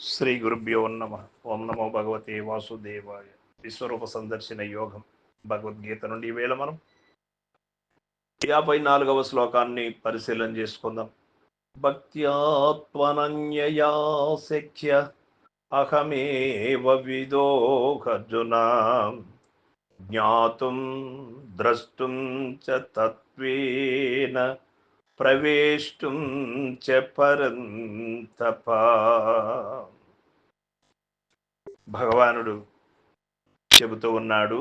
శ్రీ గురుభ్యో నమ. ఓం నమో భగవతే వాసుదేవాయ. విశ్వరూప సందర్శన యోగం. భగవద్గీత నుండి ఈవేళ మనం యాభై నాలుగవ శ్లోకాన్ని పరిశీలన చేసుకుందాం. భక్త్యాత్మనన్యయా శక్య అహమేవ విదోహర్జున జ్ఞాతుం ద్రష్టుం చ తత్వేన ప్రవేష్టం చ పరంతప భగవానుడు చెబుతూ ఉన్నాడు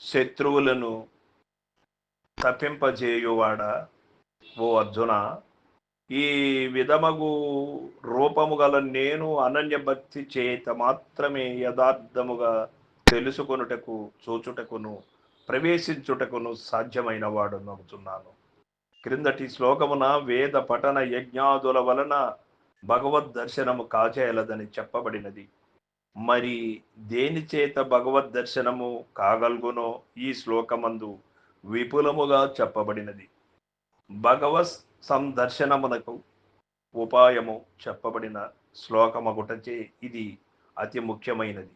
శత్రువులను తప్పింపజేయువాడా ఓ అర్జున. ఈ విధమగు రూపము గల నేను అనన్య భక్తి చేత మాత్రమే యథార్థముగా తెలుసుకొనుటకు చూచుటకును ప్రవేశించుటకును సాధ్యమైన వాడు నమ్ముతున్నాను క్రిందటి శ్లోకమున వేద పఠన యజ్ఞాదుల వలన భగవద్ దర్శనము కాచేయలదని చెప్పబడినది. మరి దేని చేత భగవద్ దర్శనము కాగలుగునో ఈ శ్లోకమందు విపులముగా చెప్పబడినది. భగవత్ సందర్శనమునకు ఉపాయము చెప్పబడిన శ్లోకమగుటచే ఇది అతి ముఖ్యమైనది.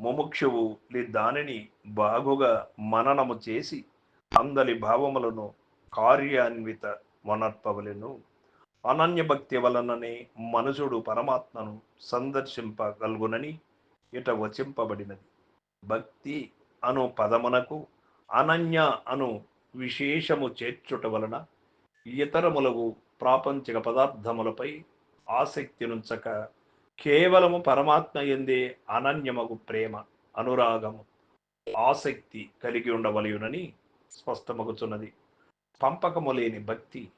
ముముక్షువు దానిని బాగుగా మననము చేసి అందలి భావములను కార్యాన్విత వనర్పవలెను అనన్య భక్తి వలననే మనుషుడు పరమాత్మను సందర్శింపగలుగునని ఇట వచింపబడినది. భక్తి అను పదమునకు అనన్య అను విశేషము చేర్చుట వలన ఇతరములకు ప్రాపంచిక పదార్థములపై ఆసక్తి నుంచక కేవలము పరమాత్మ ఎందే అనన్యమగు ప్రేమ అనురాగము ఆసక్తి కలిగి ఉండవలయునని స్పష్టమగుచున్నది. పంపకము లేని భక్తి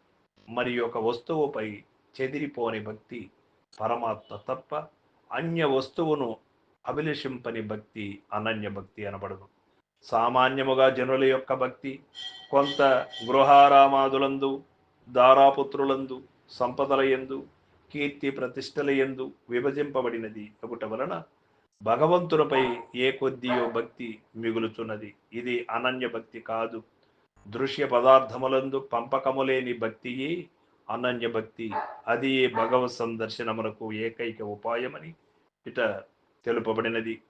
మరి ఒక వస్తువుపై చెదిరిపోని భక్తి పరమాత్మ తప్ప అన్య వస్తువును అభిలషింపని భక్తి అనన్య భక్తి అనబడదు. సామాన్యముగా జనుల యొక్క భక్తి కొంత గృహారామాదులందు దారాపుత్రులందు సంపదల ఎందు కీర్తి ప్రతిష్టల ఎందు విభజింపబడినది. ఒకట వలన భగవంతునిపై ఏ కొద్దియో భక్తి మిగులుచున్నది. ఇది అనన్య భక్తి కాదు. దృశ్య పదార్థములందు పంపకము లేని భక్తియే అనన్య భక్తి. అది భగవత్ సందర్శనమునకు ఏకైక ఉపాయమని ఇట తెలుపబడినది.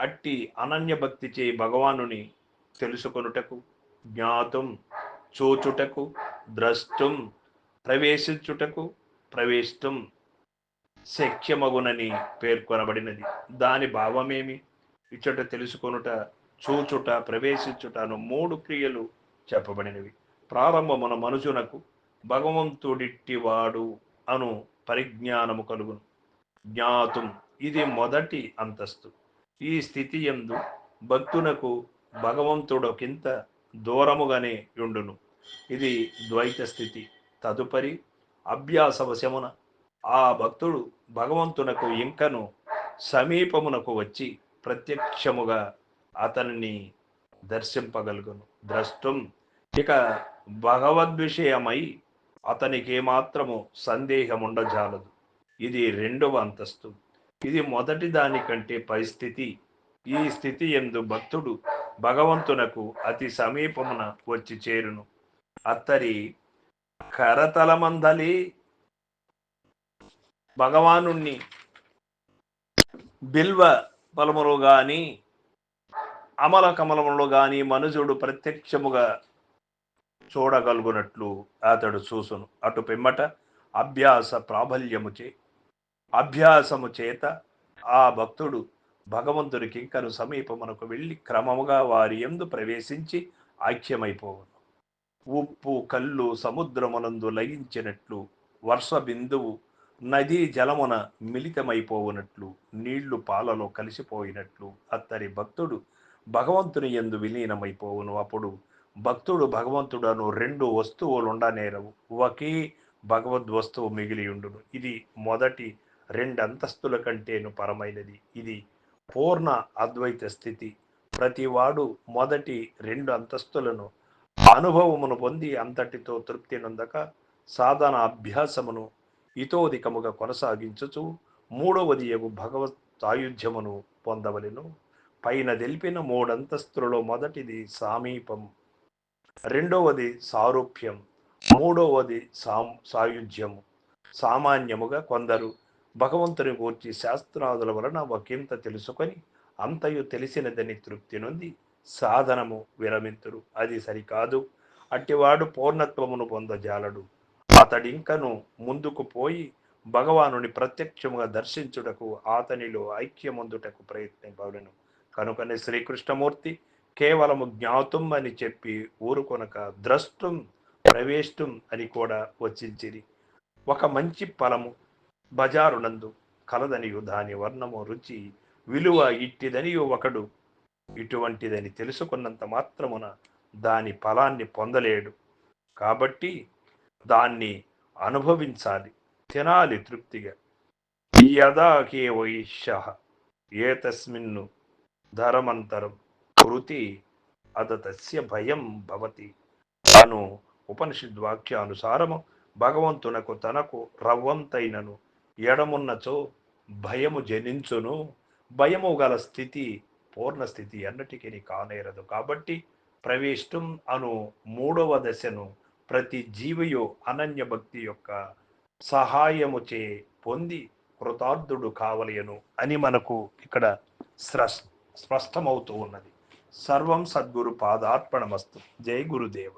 అట్టి అనన్య భక్తి చే భగవానుని తెలుసుకొనుటకు జ్ఞాతం చూచుటకు ద్రష్టం ప్రవేశించుటకు ప్రవేశం శక్యమగునని పేర్కొనబడినది. దాని భావమేమి? ఇచ్చట తెలుసుకొనుట చూచుట ప్రవేశించుటను మూడు క్రియలు చెప్పబడినవి. ప్రారంభమున మనుషునకు భగవంతుడిట్టివాడు అను పరిజ్ఞానము కలుగును. జ్ఞాతం ఇది మొదటి అంతస్తు. ఈ స్థితి ఎందు భక్తునకు భగవంతుడొకింత దూరముగానే ఉండును ఇది ద్వైత స్థితి. తదుపరి అభ్యాసవశమున ఆ భక్తుడు భగవంతునకు ఇంకను సమీపమునకు వచ్చి ప్రత్యక్షముగా అతనిని దర్శింపగలుగును. ద్రష్టం ఇక భగవద్విషయమై అతనికి ఏమాత్రము సందేహం ఉండజాలదు ఇది రెండవ అంతస్తు. ఇది మొదటి దానికంటే పరిస్థితి ఈ స్థితి ఎందు భక్తుడు భగవంతునకు అతి సమీపమున వచ్చి చేరును. అత్తరి కరతలమందలి భగవాను బిల్వ బలములు గాని అమల కమలములు గాని మనుజుడు ప్రత్యక్షముగా చూడగలుగునట్లు అతడు చూసును. అటు పిమ్మట అభ్యాస ప్రాబల్యము చే అభ్యాసము చేత ఆ భక్తుడు భగవంతుడికి ఇంకను సమీపమునకు వెళ్ళి క్రమముగా వారి ఎందు ప్రవేశించి ఐక్యమైపోవును. ఉప్పు కళ్ళు సముద్రమునందు లయించినట్లు వర్ష బిందువు నదీ జలమున మిళితమైపోవునట్లు నీళ్ళు పాలలో కలిసిపోయినట్లు అత్తరి భక్తుడు భగవంతుని ఎందు విలీనమైపోవును. అప్పుడు భక్తుడు భగవంతుడను రెండు వస్తువులు ఉండనేరవు ఒకే భగవద్ వస్తువు మిగిలి ఉండును. ఇది మొదటి రెండు అంతస్తుల కంటేను పరమైనది. ఇది పూర్ణ అద్వైత స్థితి. ప్రతివాడు మొదటి రెండు అంతస్తులను అనుభవమును పొంది అంతటితో తృప్తి నొందక సాధన అభ్యాసమును ఇతోధికముగా కొనసాగించుచు మూడవది యగు భగవత్ సాయుధ్యమును పొందవలెను. పైన తెలిపిన మూడంతస్తులలో మొదటిది సామీపం. రెండవది సారూప్యం మూడవది సాం సాయుధ్యము సామాన్యముగా కొందరు భగవంతుని గూర్చి శాస్త్రాదుల వలన ఒకంత తెలుసుకొని అంతయు తెలిసినదని తృప్తి నొంది సాధనము విరమింతురు. అది సరికాదు. అట్టివాడు పూర్ణత్వమును పొందజాలడు. అతడింకను ముందుకు పోయి భగవానుని ప్రత్యక్షముగా దర్శించుటకు అతనిలో ఐక్యమందుటకు ప్రయత్నింపవలను కనుకనే శ్రీకృష్ణమూర్తి కేవలము జ్ఞాతం అని చెప్పి ఊరుకొనక ద్రష్టం ప్రవేష్టం అని కూడా వచ్చించిరి ఒక మంచి ఫలము బజారునందు కలదనియు దాని వర్ణము రుచి విలువ ఇట్టిదనియు ఒకడు. ఇటువంటిదని తెలుసుకున్నంత మాత్రమున దాని ఫలాన్ని పొందలేడు. కాబట్టి దాన్ని అనుభవించాలి తినాలి తృప్తిగా. యదాకే వైశ్య ఏతస్మిన్ను ధరమంతరం కృతి అదతస్య భయం భవతి. అను ఉపనిషద్వాక్యానుసారము భగవంతునకు తనకు రవ్వంతైనను. ఎడమున్నచో భయము జనించును. భయము గల స్థితి పూర్ణ స్థితి కానేరదు. కాబట్టి ప్రవేశం అను మూడవ దశను ప్రతి జీవియు అనన్య భక్తి యొక్క సహాయము చే పొంది కృతార్థుడు కావలేను అని మనకు ఇక్కడ స్పష్టమవుతూ ఉన్నది. సర్వం సద్గురు పాదార్పణమస్తు. జై గురుదేవ.